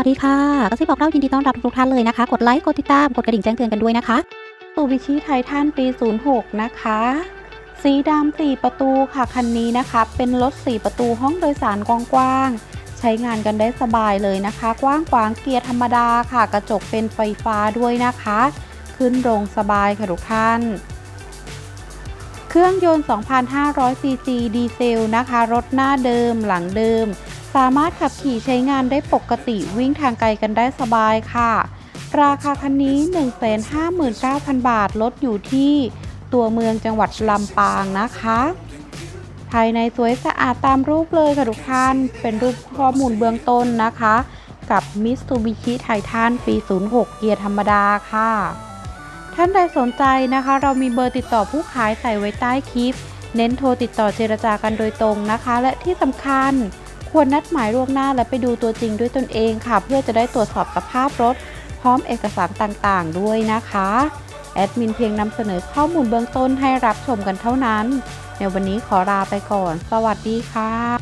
วัสดีค่ะกระซิบบอกเล่ายินดีต้อนรับทุกท่านเลยนะคะ กดไลค์ กดติดตาม กดกระดิ่งแจ้งเตือนกันด้วยนะคะตูบิชิไททันปี 06 นะคะ สีดำ4ประตูค่ะ คันนี้นะคะ เป็นรถ4ประตูห้องโดยสารกว้างๆ ใช้งานกันได้สบายเลยนะคะ กว้างขวางเกียร์ธรรมดาค่ะ กระจกเป็นไฟฟ้าด้วยนะคะ ขึ้นลงสบายค่ะทุกท่าน เครื่องยนต์ 2,500ซีซีดีเซลนะคะ รถหน้าเดิมหลังเดิมสามารถขับขี่ใช้งานได้ปกติวิ่งทางไกลกันได้สบายค่ะ ราคาคันนี้ 159,000 บาทลดอยู่ที่ตัวเมืองจังหวัดลำปางนะคะ ภายในสวยสะอาดตามรูปเลยค่ะทุกท่าน เป็นรูปข้อมูลเบื้องต้นนะคะ กับ Mitsubishi Titan ปี 06 เกียร์ธรรมดาค่ะ ท่านใดสนใจนะคะ เรามีเบอร์ติดต่อผู้ขายใส่ไว้ใต้คลิป เน้นโทรติดต่อเจรจากันโดยตรงนะคะ และที่สำคัญ ควรนัดหมายล่วงหน้าและไปดูตัวจริงด้วยตนเองค่ะ เพื่อจะได้ตรวจสอบสภาพรถ พร้อมเอกสารต่างๆ ด้วยนะคะ แอดมินเพียงนำเสนอข้อมูลเบื้องต้นให้รับชมกันเท่านั้น ในวันนี้ขอลาไปก่อน สวัสดีค่ะ